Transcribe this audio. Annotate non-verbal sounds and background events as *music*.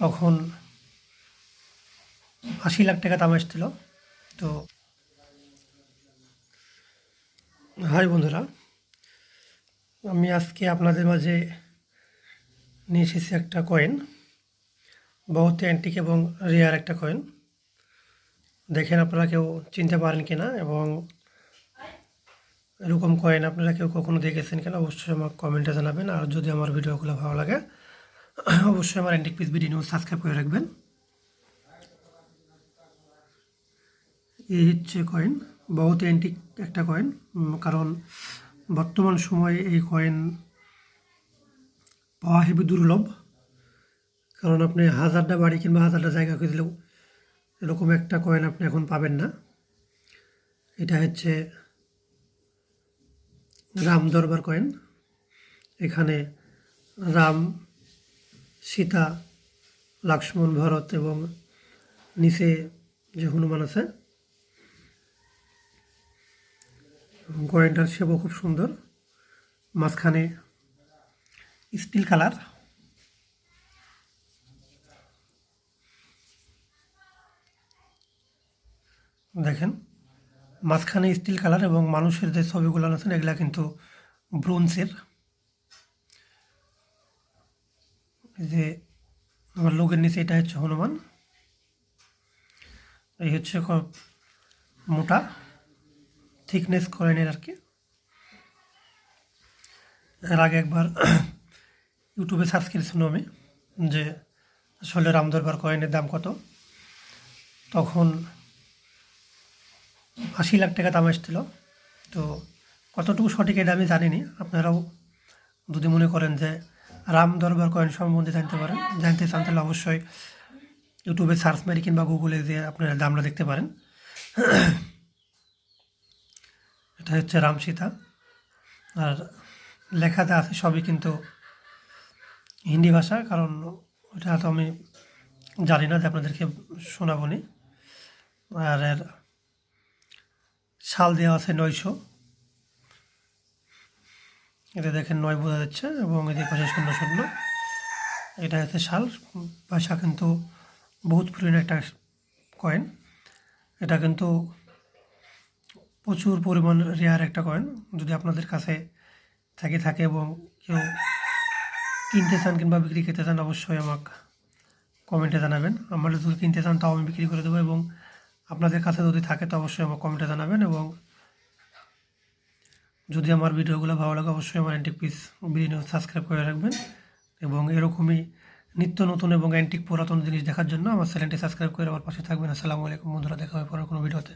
তখন আশি লাখ টাকা দাম এসেছিল। তো হাই বন্ধুরা, আমি আজকে আপনাদের মাঝে নিয়ে এসেছি একটা কয়েন বহুত অ্যান্টিক এবং রেয়ার একটা কয়েন দেখেন আপনারা কেউ চিনতে পারেন কিনা এবং এরকম কয়েন আপনারা কেউ কখনো দেখেছেন কিনা, অবশ্যই আমার কমেন্টে জানাবেন। আর যদি আমার ভিডিওগুলো ভালো লাগে অবশ্যই আমার antique piece video news subscribe করে রাখবেন। এই হচ্ছে কয়েন বহুত অ্যান্টিক একটা কয়েন কারণ বর্তমান সময়ে এই কয়েন পাওয়া হেবি দুর্লভ। কারণ আপনি হাজারটা বাড়ি কিংবা হাজারটা জায়গা খুঁজলেও এরকম একটা কয়েন আপনি এখন পাবেন না। এটা হচ্ছে রাম দরবার কয়েন এখানে রাম সীতা, লক্ষ্মণ ভরত এবং নিচে যে হনুমান আছে কয়েনটার শেপও খুব সুন্দর, মাঝখানে স্টিল কালার। দেখেন, মাঝখানে স্টিল কালার এবং মানুষের যে ছবিগুলো আছেন এগুলা কিন্তু ব্রোঞ্জের এই যে আমার লোকের নিচে এটা হচ্ছে হনুমান। এই হচ্ছে মোটা থিকনেস কয়েনের আর কি। এর আগে একবার *clears throat* ইউটিউবে সার্চ করেছিলাম আমি যে আসলে রামদরবার কয়েনের দাম কত। তখন আশি লাখ টাকা দাম এসেছিল। তো কতটুকু সঠিক এটা আমি জানিনি। আপনারাও যদি মনে করেন যে রাম দরবার কয়েন সম্বন্ধে জানতে পারেন। জানতে চান তাহলে অবশ্যই ইউটিউবে সার্চ মারি কিংবা গুগলে যে আপনারা দামটা দেখতে পারেন। এটা হচ্ছে রাম সীতা। আর লেখাতে আছে সবই কিন্তু হিন্দি ভাষা কারণ ওটা তো আমি জানি না যে আপনাদেরকে শোনাবো নি। আর এর সাল দেওয়া আছে নয়শো। এটা দেখেন নয় বোঝা যাচ্ছে এবং এদের পাশে শূন্য শূন্য। এটা হচ্ছে শাল ভাষা কিন্তু বহুত পুরনো একটা কয়েন এটা কিন্তু প্রচুর পরিমাণ রেয়ার একটা কয়েন যদি আপনাদের কাছে থাকে থাকে এবং কেউ কিনতে চান কিংবা বিক্রি করতে চান, অবশ্যই আমাকে কমেন্টে জানাবেন। আমরা যদি কিনতে চান, তাও আমি বিক্রি করে দেবো এবং আপনাদের কাছে যদি থাকে, তো অবশ্যই আমার কমেন্টে জানাবেন এবং যদি আমার ভিডিওগুলো ভালো লাগে, অবশ্যই আমার অ্যান্টিক পিস ভিডিও সাবস্ক্রাইব করে রাখবেন। এবং এরকমই নিত্য নতুন এবং অ্যান্টিক পুরাতন জিনিস দেখার জন্য আমার চ্যানেলটি সাবস্ক্রাইব করে আমার পাশে থাকবেন। আসসালামু আলাইকুম বন্ধুরা, দেখা হবে পরের কোনো ভিডিওতে।